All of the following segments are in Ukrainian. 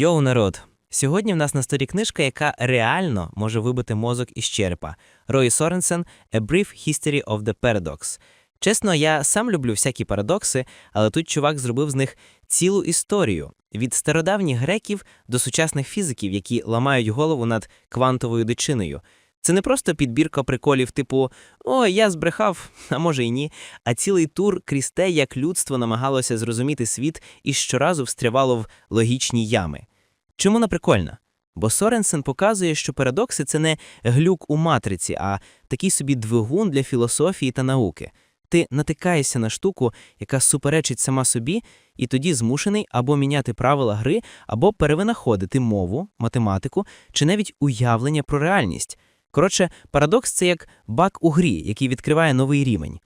Йоу, народ! Сьогодні в нас на столі книжка, яка реально може вибити мозок із черепа. Рої Соренсен «A Brief History of the Paradox». Чесно, я сам люблю всякі парадокси, але тут чувак зробив з них цілу історію від стародавніх греків до сучасних фізиків, які ламають голову над квантовою дичиною. Це не просто підбірка приколів, типу Ой, я збрехав, а може й ні, а цілий тур крізь те, як людство намагалося зрозуміти світ і щоразу встрявало в логічні ями. Чому вона прикольна? Бо Соренсен показує, що парадокси це не глюк у матриці, а такий собі двигун для філософії та науки. Ти натикаєшся на штуку, яка суперечить сама собі, і тоді змушений або міняти правила гри, або перевинаходити мову, математику чи навіть уявлення про реальність. Коротше, парадокс це як баг у грі, який відкриває новий рівень.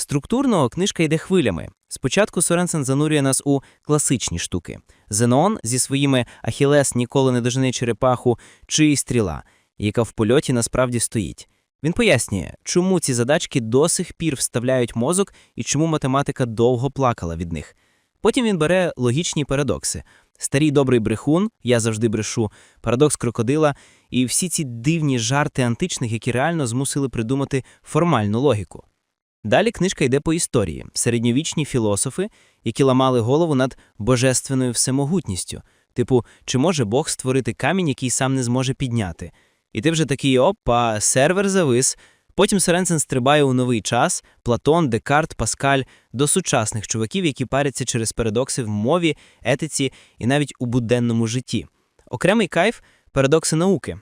Структурно книжка йде хвилями. Спочатку Соренсен занурює нас у класичні штуки. Зенон зі своїми Ахілес ніколи не дожене черепаху чи стріла, яка в польоті насправді стоїть. Він пояснює, чому ці задачки до сих пір вставляють мозок і чому математика довго плакала від них. Потім він бере логічні парадокси. Старий добрий брехун, я завжди брешу, парадокс крокодила і всі ці дивні жарти античних, які реально змусили придумати формальну логіку. Далі книжка йде по історії середньовічні філософи, які ламали голову над божественною всемогутністю, типу, чи може Бог створити камінь, який сам не зможе підняти. І ти вже такий опа, сервер завис. Потім Соренсен стрибає у новий час Платон, Декарт, Паскаль до сучасних чуваків, які паряться через парадокси в мові, етиці і навіть у буденному житті. Окремий кайф парадокси науки.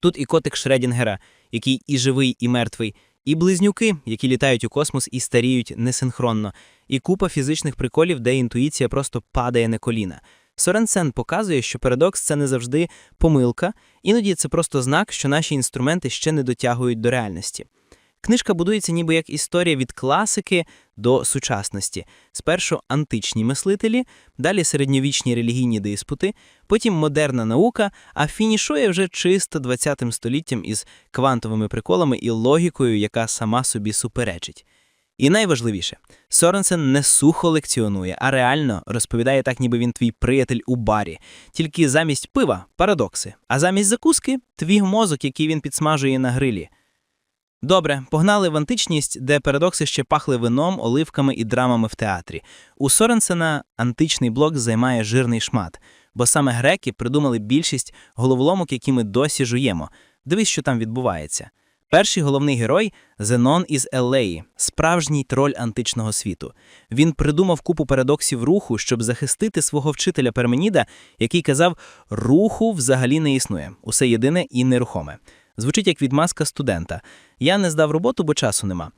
Тут і котик Шредінгера, який і живий, і мертвий, і близнюки, які літають у космос і старіють несинхронно, і купа фізичних приколів, де інтуїція просто падає на коліна. Соренсен показує, що парадокс це не завжди помилка, іноді це просто знак, що наші інструменти ще не дотягують до реальності. Книжка будується ніби як історія від класики до сучасності. Спершу античні мислителі, далі середньовічні релігійні диспути, потім модерна наука, а фінішує вже чисто 20 століттям із квантовими приколами і логікою, яка сама собі суперечить. І найважливіше, Соренсен не сухо лекціонує, а реально розповідає так, ніби він твій приятель у барі. Тільки замість пива парадокси, а замість закуски твій мозок, який він підсмажує на грилі. Добре, погнали в античність, де парадокси ще пахли вином, оливками і драмами в театрі. У Соренсена античний блок займає жирний шмат, бо саме греки придумали більшість головоломок, які ми досі жуємо. Дивись, що там відбувається. Перший головний герой Зенон із Елеї, справжній троль античного світу. Він придумав купу парадоксів руху, щоб захистити свого вчителя Перменіда, який казав: руху взагалі не існує, усе єдине і нерухоме. Звучить як відмазка студента. Я не здав роботу, бо часу нема.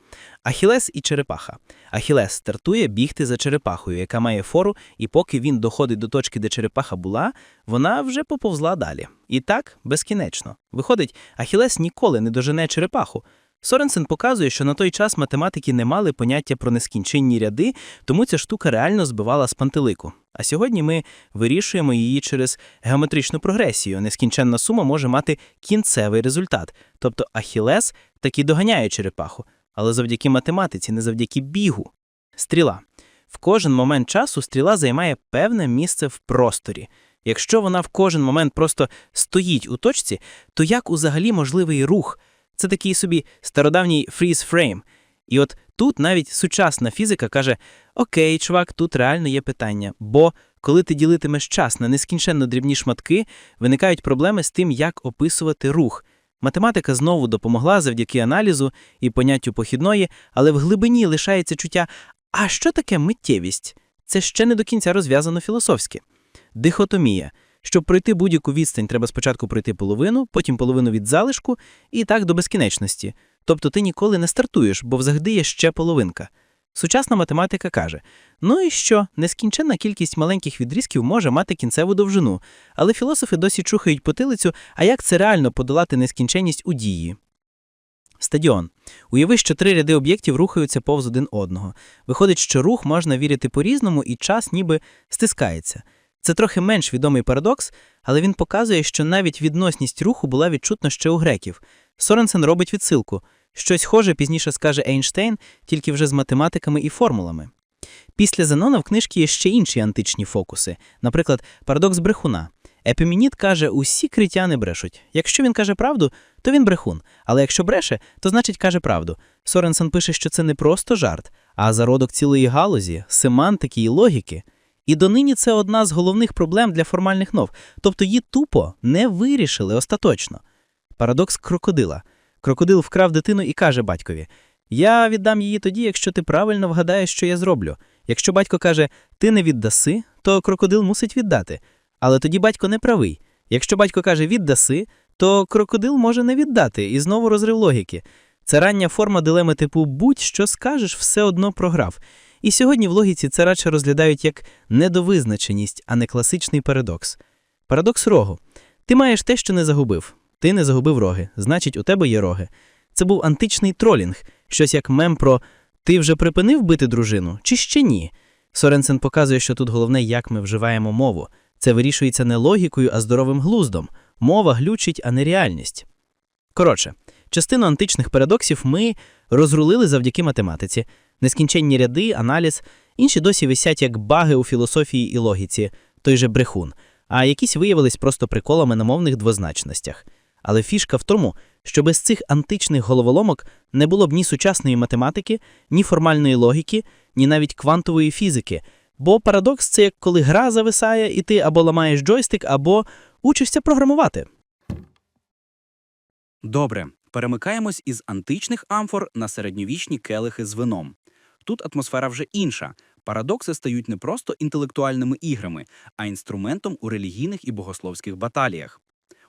Ахілес і черепаха. Ахілес стартує бігти за черепахою, яка має фору, і поки він доходить до точки, де черепаха була, вона вже поповзла далі. І так безкінечно. Виходить, Ахілес ніколи не дожене черепаху. Соренсен показує, що на той час математики не мали поняття про нескінченні ряди, тому ця штука реально збивала з пантелику. А сьогодні ми вирішуємо її через геометричну прогресію. Нескінченна сума може мати кінцевий результат, тобто Ахілес таки доганяє черепаху, але завдяки математиці, не завдяки бігу. Стріла. В кожен момент часу стріла займає певне місце в просторі. Якщо вона в кожен момент просто стоїть у точці, то як взагалі можливий рух? Це такий собі стародавній frame. І от тут навіть сучасна фізика каже: Окей, чувак, тут реально є питання. Бо коли ти ділитимеш час на нескінченно дрібні шматки, виникають проблеми з тим, як описувати рух. Математика знову допомогла завдяки аналізу і поняттю похідної, але в глибині лишається чуття: а що таке миттєвість? Це ще не до кінця розв'язано філософськи. Дихотомія. Щоб пройти будь-яку відстань, треба спочатку пройти половину, потім половину від залишку і так до безкінечності. Тобто ти ніколи не стартуєш, бо взагалі є ще половинка. Сучасна математика каже: ну і що, нескінченна кількість маленьких відрізків може мати кінцеву довжину, але філософи досі чухають потилицю, а як це реально подолати нескінченність у дії? Стадіон. Уяви, що три ряди об'єктів рухаються повз один одного. Виходить, що рух можна вірити по-різному, і час ніби стискається. Це трохи менш відомий парадокс, але він показує, що навіть відносність руху була відчутна ще у греків. Соренсен робить відсилку. Щось схоже пізніше скаже Ейнштейн, тільки вже з математиками і формулами. Після Зенона в книжці є ще інші античні фокуси. Наприклад, парадокс брехуна. Епімініт каже, усі критяни брешуть. Якщо він каже правду, то він брехун. Але якщо бреше, то значить каже правду. Соренсон пише, що це не просто жарт, а зародок цілої галузі, семантики і логіки. І донині це одна з головних проблем для формальних нов, тобто її тупо не вирішили остаточно. Парадокс крокодила. Крокодил вкрав дитину і каже батькові: Я віддам її тоді, якщо ти правильно вгадаєш, що я зроблю. Якщо батько каже, ти не віддаси, то крокодил мусить віддати. Але тоді батько не правий. Якщо батько каже віддаси, то крокодил може не віддати і знову розрив логіки. Це рання форма дилеми типу будь-що скажеш, все одно програв. І сьогодні в логіці це радше розглядають як недовизначеність, а не класичний парадокс. Парадокс рогу. Ти маєш те, що не загубив. Ти не загубив роги, значить, у тебе є роги. Це був античний тролінг, щось як мем про ти вже припинив бити дружину чи ще ні. Соренсен показує, що тут головне, як ми вживаємо мову. Це вирішується не логікою, а здоровим глуздом. Мова глючить, а не реальність. Коротше, частину античних парадоксів ми розрулили завдяки математиці. Нескінченні ряди, аналіз, інші досі висять як баги у філософії і логіці, той же брехун, а якісь виявились просто приколами на мовних двозначностях. Але фішка в тому, що без цих античних головоломок не було б ні сучасної математики, ні формальної логіки, ні навіть квантової фізики. Бо парадокс це як коли гра зависає, і ти або ламаєш джойстик, або учишся програмувати. Добре, перемикаємось із античних амфор на середньовічні келихи з вином. Тут атмосфера вже інша. Парадокси стають не просто інтелектуальними іграми, а інструментом у релігійних і богословських баталіях.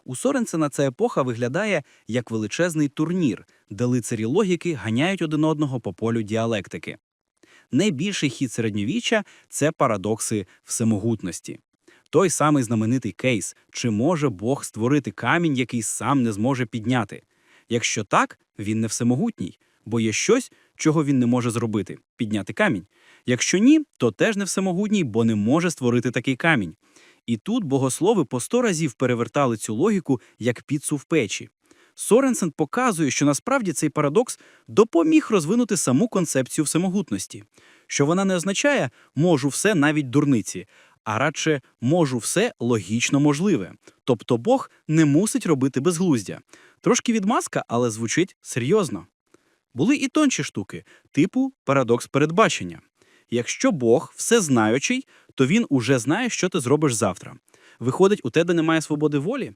У Соренсена ця епоха виглядає як величезний турнір, де лицарі логіки ганяють один одного по полю діалектики. Найбільший хід середньовіччя це парадокси всемогутності. Той самий знаменитий кейс, чи може Бог створити камінь, який сам не зможе підняти. Якщо так, він не всемогутній, бо є щось, чого він не може зробити підняти камінь. Якщо ні, то теж не всемогутній, бо не може створити такий камінь. І тут богослови по сто разів перевертали цю логіку як піцу в печі. Соренсен показує, що насправді цей парадокс допоміг розвинути саму концепцію всемогутності, що вона не означає можу все навіть дурниці, а радше можу все логічно можливе. Тобто Бог не мусить робити безглуздя. Трошки відмазка, але звучить серйозно. Були і тонші штуки, типу парадокс передбачення. Якщо Бог всезнаючий, то він уже знає, що ти зробиш завтра. Виходить, у тебе немає свободи волі.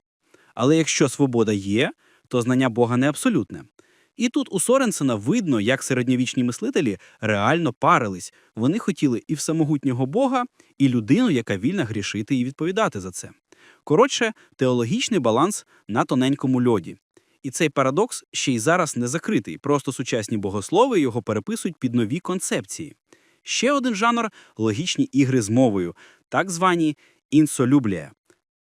Але якщо свобода є, то знання Бога не абсолютне. І тут у Соренсена видно, як середньовічні мислителі реально парились. Вони хотіли і всемогутнього Бога, і людину, яка вільна грішити і відповідати за це. Коротше, теологічний баланс на тоненькому льоді. І цей парадокс ще й зараз не закритий, просто сучасні богослови його переписують під нові концепції. Ще один жанр логічні ігри з мовою, так звані інсолюблія.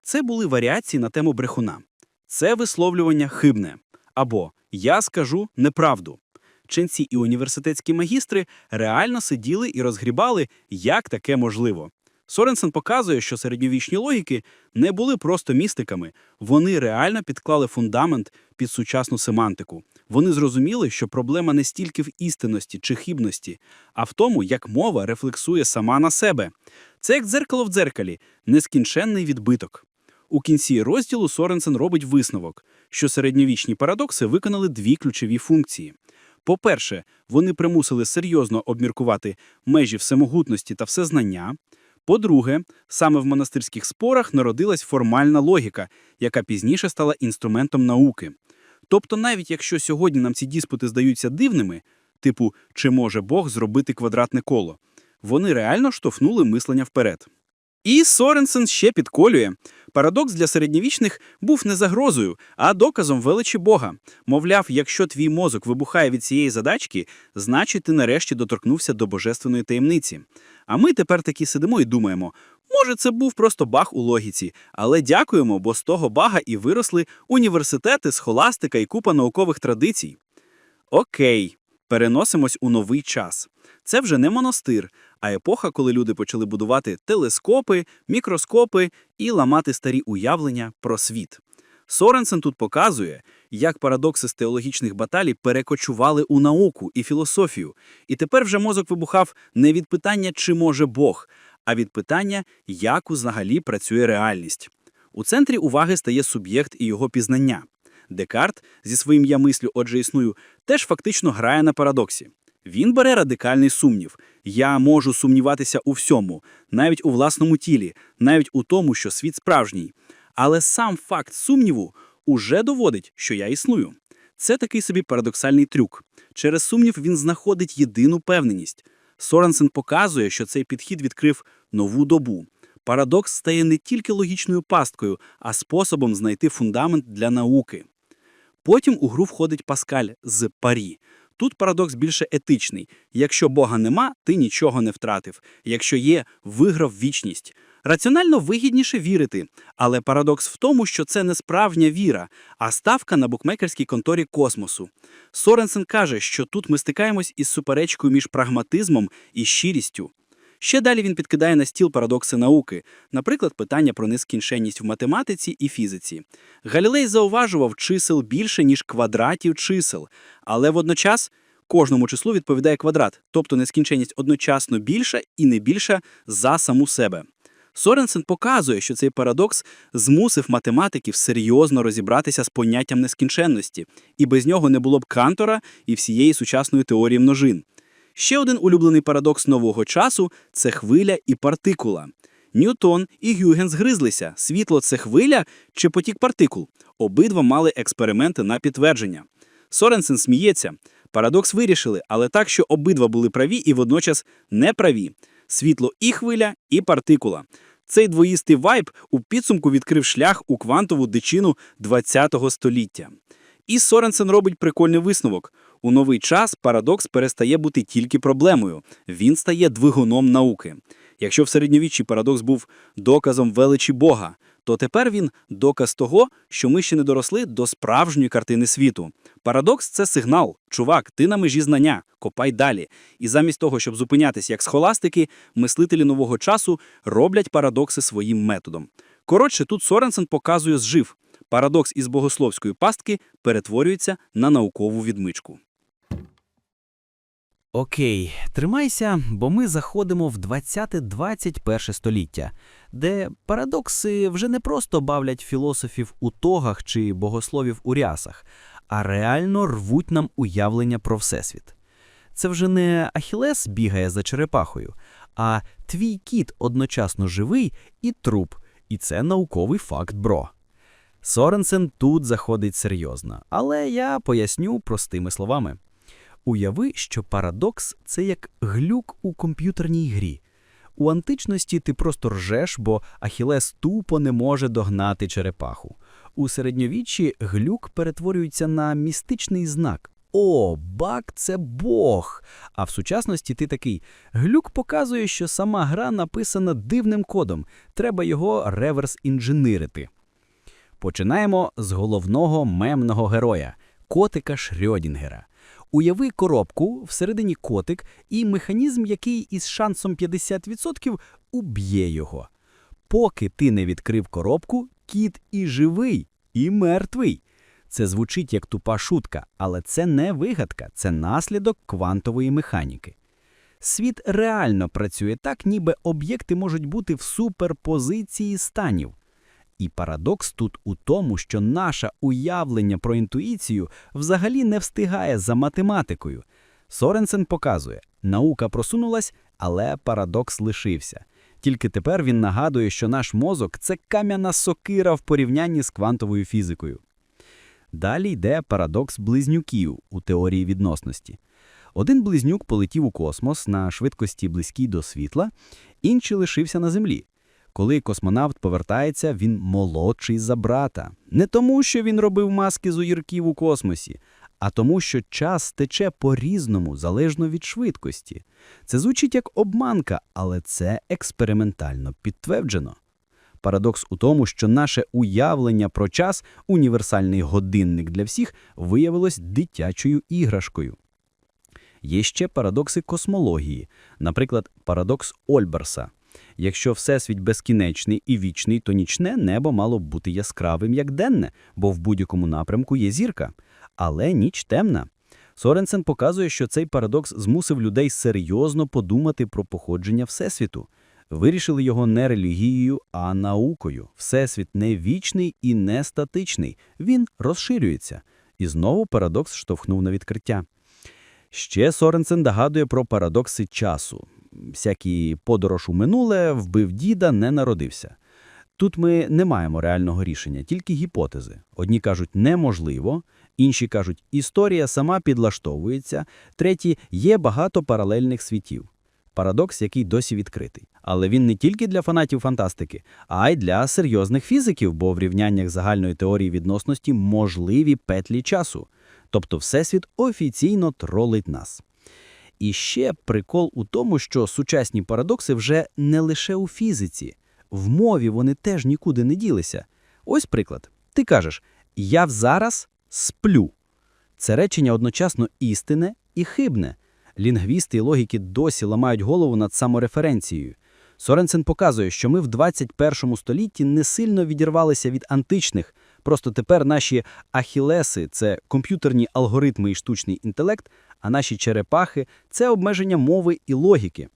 Це були варіації на тему брехуна. Це висловлювання хибне або я скажу неправду. Ченці і університетські магістри реально сиділи і розгрібали, як таке можливо. Соренсен показує, що середньовічні логіки не були просто містиками, вони реально підклали фундамент під сучасну семантику. Вони зрозуміли, що проблема не стільки в істинності чи хибності, а в тому, як мова рефлексує сама на себе. Це як дзеркало в дзеркалі, нескінченний відбиток. У кінці розділу Соренсен робить висновок, що середньовічні парадокси виконали дві ключові функції. По-перше, вони примусили серйозно обміркувати межі всемогутності та всезнання. По-друге, саме в монастирських спорах народилась формальна логіка, яка пізніше стала інструментом науки. Тобто, навіть якщо сьогодні нам ці диспути здаються дивними, типу чи може Бог зробити квадратне коло, вони реально штовхнули мислення вперед. І Соренсен ще підколює. Парадокс для середньовічних був не загрозою, а доказом величі Бога. Мовляв, якщо твій мозок вибухає від цієї задачки, значить ти нарешті доторкнувся до божественної таємниці. А ми тепер таки сидимо і думаємо, може, це був просто баг у логіці, але дякуємо, бо з того бага і виросли університети, схоластика і купа наукових традицій. Окей, переносимось у новий час. Це вже не монастир, а епоха, коли люди почали будувати телескопи, мікроскопи і ламати старі уявлення про світ. Соренсен тут показує, як парадокси з теологічних баталій перекочували у науку і філософію. І тепер вже мозок вибухав не від питання, чи може Бог, а від питання, як взагалі працює реальність. У центрі уваги стає суб'єкт і його пізнання. Декарт зі своїм я мислю, отже існую, теж фактично грає на парадоксі. Він бере радикальний сумнів. Я можу сумніватися у всьому, навіть у власному тілі, навіть у тому, що світ справжній. Але сам факт сумніву уже доводить, що я існую. Це такий собі парадоксальний трюк. Через сумнів він знаходить єдину певненість. Соренсен показує, що цей підхід відкрив нову добу. Парадокс стає не тільки логічною пасткою, а способом знайти фундамент для науки. Потім у гру входить Паскаль з парі. Тут парадокс більше етичний. Якщо Бога нема, ти нічого не втратив. Якщо є, виграв вічність. Раціонально вигідніше вірити, але парадокс в тому, що це не справжня віра, а ставка на букмекерській конторі космосу. Соренсен каже, що тут ми стикаємось із суперечкою між прагматизмом і щирістю. Ще далі він підкидає на стіл парадокси науки, наприклад, питання про нескінченність в математиці і фізиці. Галілей зауважував чисел більше, ніж квадратів чисел, але водночас кожному числу відповідає квадрат, тобто нескінченність одночасно більша і не більша за саму себе. Соренсен показує, що цей парадокс змусив математиків серйозно розібратися з поняттям нескінченності, і без нього не було б Кантора і всієї сучасної теорії множин. Ще один улюблений парадокс нового часу це хвиля і партикула. Ньютон і Гюген згризлися, світло це хвиля чи потік партикул. Обидва мали експерименти на підтвердження. Соренсен сміється. Парадокс вирішили, але так, що обидва були праві і водночас неправі. Світло і хвиля, і партикула. Цей двоїстий вайб у підсумку відкрив шлях у квантову дичину ХХ століття. І Соренсен робить прикольний висновок. У новий час парадокс перестає бути тільки проблемою, він стає двигуном науки. Якщо в середньовіччі парадокс був доказом величі Бога, то тепер він доказ того, що ми ще не доросли до справжньої картини світу. Парадокс це сигнал. Чувак, ти на межі знання, копай далі. І замість того, щоб зупинятись як схоластики, мислителі нового часу роблять парадокси своїм методом. Коротше, тут Соренсен показує зжив. Парадокс із богословської пастки перетворюється на наукову відмичку. Окей, тримайся, бо ми заходимо в 20-21 століття, де парадокси вже не просто бавлять філософів у тогах чи богословів у рясах, а реально рвуть нам уявлення про Всесвіт. Це вже не Ахілес бігає за черепахою, а твій кіт одночасно живий і труп, і це науковий факт, бро. Соренсен тут заходить серйозно, але я поясню простими словами. Уяви, що парадокс це як глюк у комп'ютерній грі. У античності ти просто ржеш, бо Ахілес тупо не може догнати черепаху. У середньовіччі глюк перетворюється на містичний знак. О, бак це Бог. А в сучасності ти такий. Глюк показує, що сама гра написана дивним кодом. Треба його реверс-інженерити. Починаємо з головного мемного героя котика Шрьодінгера. Уяви коробку, всередині котик, і механізм, який із шансом 50% уб'є його. Поки ти не відкрив коробку, кіт і живий, і мертвий. Це звучить як тупа шутка, але це не вигадка, це наслідок квантової механіки. Світ реально працює так, ніби об'єкти можуть бути в суперпозиції станів. І парадокс тут у тому, що наше уявлення про інтуїцію взагалі не встигає за математикою. Соренсен показує, наука просунулась, але парадокс лишився. Тільки тепер він нагадує, що наш мозок це кам'яна сокира в порівнянні з квантовою фізикою. Далі йде парадокс близнюків у теорії відносності. Один близнюк полетів у космос на швидкості близькій до світла, інший лишився на землі. Коли космонавт повертається, він молодший за брата. Не тому, що він робив маски з уїрків у космосі, а тому, що час тече по-різному, залежно від швидкості. Це звучить як обманка, але це експериментально підтверджено. Парадокс у тому, що наше уявлення про час, універсальний годинник для всіх, виявилось дитячою іграшкою. Є ще парадокси космології, наприклад, парадокс Ольберса. Якщо всесвіт безкінечний і вічний, то нічне небо мало б бути яскравим, як денне, бо в будь-якому напрямку є зірка. Але ніч темна. Соренсен показує, що цей парадокс змусив людей серйозно подумати про походження Всесвіту. Вирішили його не релігією, а наукою. Всесвіт не вічний і не статичний. Він розширюється. І знову парадокс штовхнув на відкриття. Ще Соренсен догадує про парадокси часу. Всякий подорож у минуле, вбив діда, не народився. Тут ми не маємо реального рішення, тільки гіпотези. Одні кажуть неможливо, інші кажуть історія сама підлаштовується, треті є багато паралельних світів. Парадокс, який досі відкритий. Але він не тільки для фанатів фантастики, а й для серйозних фізиків, бо в рівняннях загальної теорії відносності можливі петлі часу. Тобто Всесвіт офіційно тролить нас. І ще прикол у тому, що сучасні парадокси вже не лише у фізиці. В мові вони теж нікуди не ділися. Ось приклад. Ти кажеш «я зараз сплю». Це речення одночасно істинне і хибне. Лінгвісти і логіки досі ламають голову над самореференцією. Соренсен показує, що ми в 21 столітті не сильно відірвалися від античних, просто тепер наші ахілеси – це комп'ютерні алгоритми і штучний інтелект, а наші черепахи – це обмеження мови і логіки.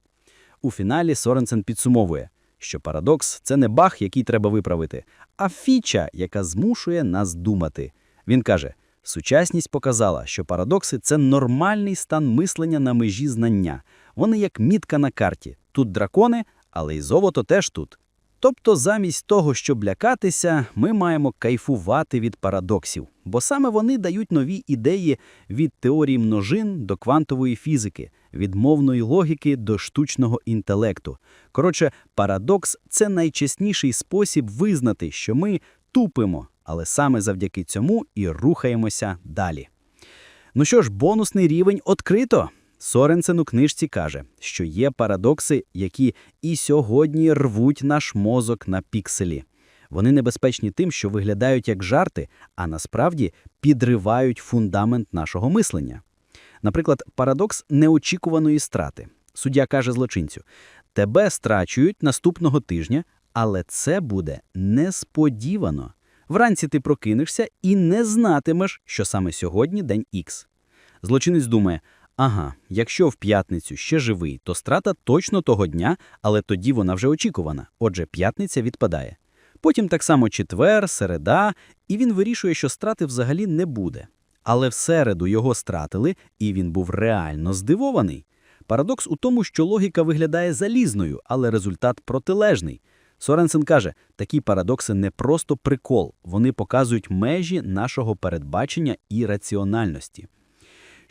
У фіналі Соренсен підсумовує, що парадокс – це не баг, який треба виправити, а фіча, яка змушує нас думати. Він каже, сучасність показала, що парадокси – це нормальний стан мислення на межі знання. Вони як мітка на карті. Тут дракони, але й золото теж тут. Тобто замість того, щоб лякатися, ми маємо кайфувати від парадоксів, бо саме вони дають нові ідеї від теорії множин до квантової фізики, від мовної логіки до штучного інтелекту. Коротше, парадокс – це найчесніший спосіб визнати, що ми тупимо, але саме завдяки цьому і рухаємося далі. Ну що ж, бонусний рівень відкрито. Соренсен у книжці каже, що є парадокси, які і сьогодні рвуть наш мозок на пікселі. Вони небезпечні тим, що виглядають як жарти, а насправді підривають фундамент нашого мислення. Наприклад, парадокс неочікуваної страти. Суддя каже злочинцю: тебе страчують наступного тижня, але це буде несподівано. Вранці ти прокинешся і не знатимеш, що саме сьогодні день Х. Злочинець думає: ага, якщо в п'ятницю ще живий, то страта точно того дня, але тоді вона вже очікувана. Отже, п'ятниця відпадає. Потім так само четвер, середа, і він вирішує, що страти взагалі не буде. Але в середу його стратили, і він був реально здивований. Парадокс у тому, що логіка виглядає залізною, але результат протилежний. Соренсен каже, такі парадокси не просто прикол, вони показують межі нашого передбачення і раціональності.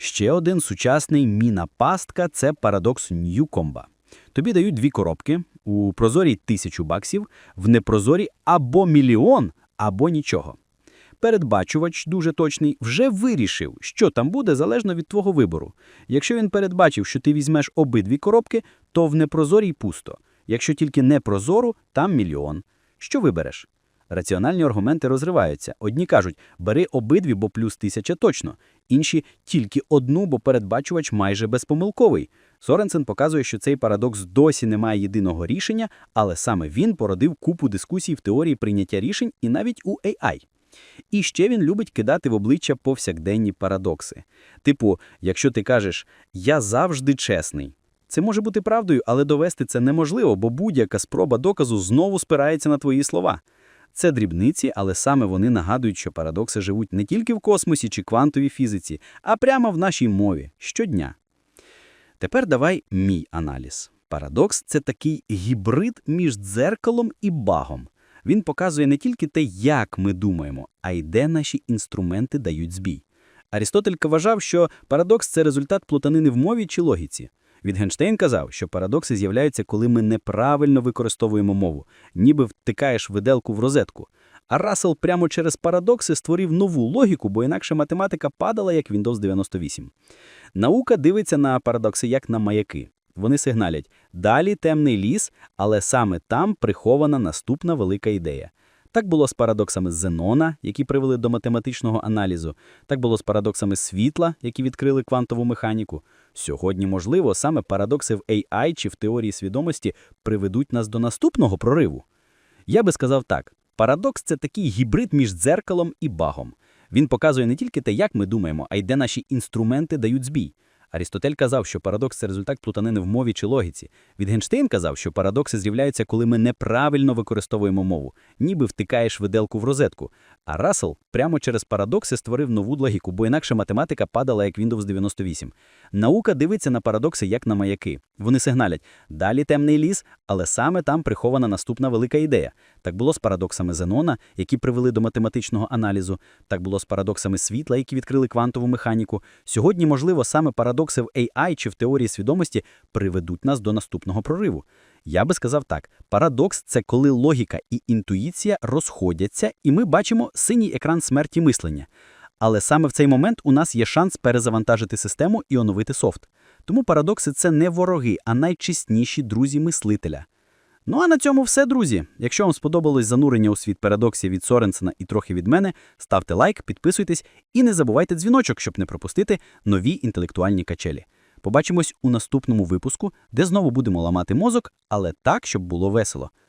Ще один сучасний міна-пастка – це парадокс Ньюкомба. Тобі дають дві коробки, у прозорій тисячу баксів, в непрозорій або мільйон, або нічого. Передбачувач, дуже точний, вже вирішив, що там буде залежно від твого вибору. Якщо він передбачив, що ти візьмеш обидві коробки, то в непрозорій пусто. Якщо тільки непрозору, там мільйон. Що вибереш? Раціональні аргументи розриваються. Одні кажуть, бери обидві, бо плюс тисяча точно. Інші – тільки одну, бо передбачувач майже безпомилковий. Соренсен показує, що цей парадокс досі не має єдиного рішення, але саме він породив купу дискусій в теорії прийняття рішень і навіть у AI. І ще він любить кидати в обличчя повсякденні парадокси. Типу, якщо ти кажеш «я завжди чесний», це може бути правдою, але довести це неможливо, бо будь-яка спроба доказу знову спирається на твої слова. Це дрібниці, але саме вони нагадують, що парадокси живуть не тільки в космосі чи квантовій фізиці, а прямо в нашій мові щодня. Тепер давай мій аналіз. Парадокс – це такий гібрид між дзеркалом і багом. Він показує не тільки те, як ми думаємо, а й де наші інструменти дають збій. Арістотель вважав, що парадокс – це результат плутанини в мові чи логіці. Вітгенштейн казав, що парадокси з'являються, коли ми неправильно використовуємо мову, ніби втикаєш виделку в розетку. А Рассел прямо через парадокси створив нову логіку, бо інакше математика падала, як Windows 98. Наука дивиться на парадокси як на маяки. Вони сигналять «далі темний ліс, але саме там прихована наступна велика ідея». Так було з парадоксами Зенона, які привели до математичного аналізу. Так було з парадоксами світла, які відкрили квантову механіку. Сьогодні, можливо, саме парадокси в AI чи в теорії свідомості приведуть нас до наступного прориву. Я би сказав так: парадокс це такий гібрид між дзеркалом і багом. Він показує не тільки те, як ми думаємо, а й де наші інструменти дають збій. Арістотель казав, що парадокс це результат плутанини в мові чи логіці. Вітгенштейн казав, що парадокси з'являються, коли ми неправильно використовуємо мову, ніби втикаєш виделку в розетку. А Рассел прямо через парадокси створив нову логіку, бо інакше математика падала як Windows 98. Наука дивиться на парадокси як на маяки. Вони сигналять: далі темний ліс, але саме там прихована наступна велика ідея. Так було з парадоксами Зенона, які привели до математичного аналізу. Так було з парадоксами світла, які відкрили квантову механіку. Сьогодні, можливо, саме парадокси в AI чи в теорії свідомості приведуть нас до наступного прориву. Я би сказав так: парадокс це коли логіка і інтуїція розходяться, і ми бачимо синій екран смерті мислення. Але саме в цей момент у нас є шанс перезавантажити систему і оновити софт. Тому парадокси це не вороги, а найчесніші друзі мислителя. Ну а на цьому все, друзі. Якщо вам сподобалось занурення у світ парадоксів від Соренсена і трохи від мене, ставте лайк, підписуйтесь і не забувайте дзвіночок, щоб не пропустити нові інтелектуальні качелі. Побачимось у наступному випуску, де знову будемо ламати мозок, але так, щоб було весело.